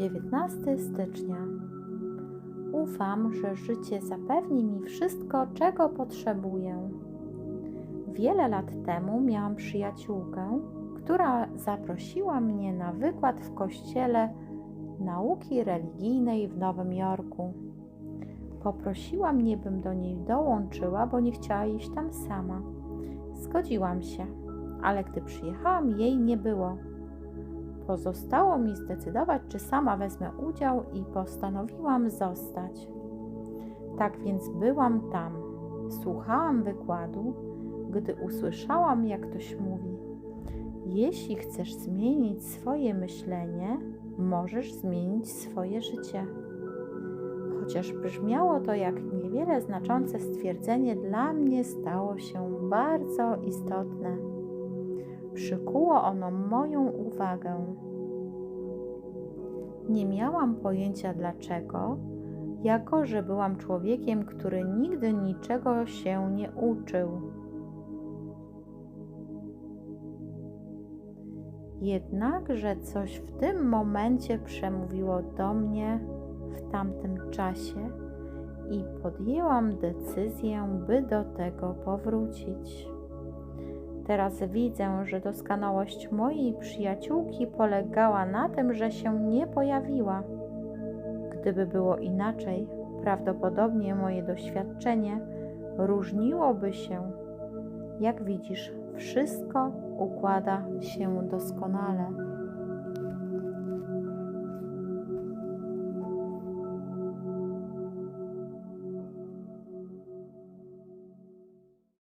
19 stycznia. Ufam, że życie zapewni mi wszystko, czego potrzebuję. Wiele lat temu miałam przyjaciółkę, która zaprosiła mnie na wykład w kościele nauki religijnej w Nowym Jorku. Poprosiła mnie, bym do niej dołączyła, bo nie chciała iść tam sama. Zgodziłam się, ale gdy przyjechałam, jej nie było. Pozostało mi zdecydować, czy sama wezmę udział, i postanowiłam zostać. Tak więc byłam tam, słuchałam wykładu, gdy usłyszałam, jak ktoś mówi: Jeśli chcesz zmienić swoje myślenie, możesz zmienić swoje życie. Chociaż brzmiało to jak niewiele znaczące stwierdzenie, dla mnie stało się bardzo istotne. Przykuło ono moją uwagę. Nie miałam pojęcia dlaczego, jako że byłam człowiekiem, który nigdy niczego się nie uczył. Jednakże coś w tym momencie przemówiło do mnie w tamtym czasie i podjęłam decyzję, by do tego powrócić. Teraz widzę, że doskonałość mojej przyjaciółki polegała na tym, że się nie pojawiła. Gdyby było inaczej, prawdopodobnie moje doświadczenie różniłoby się. Jak widzisz, wszystko układa się doskonale.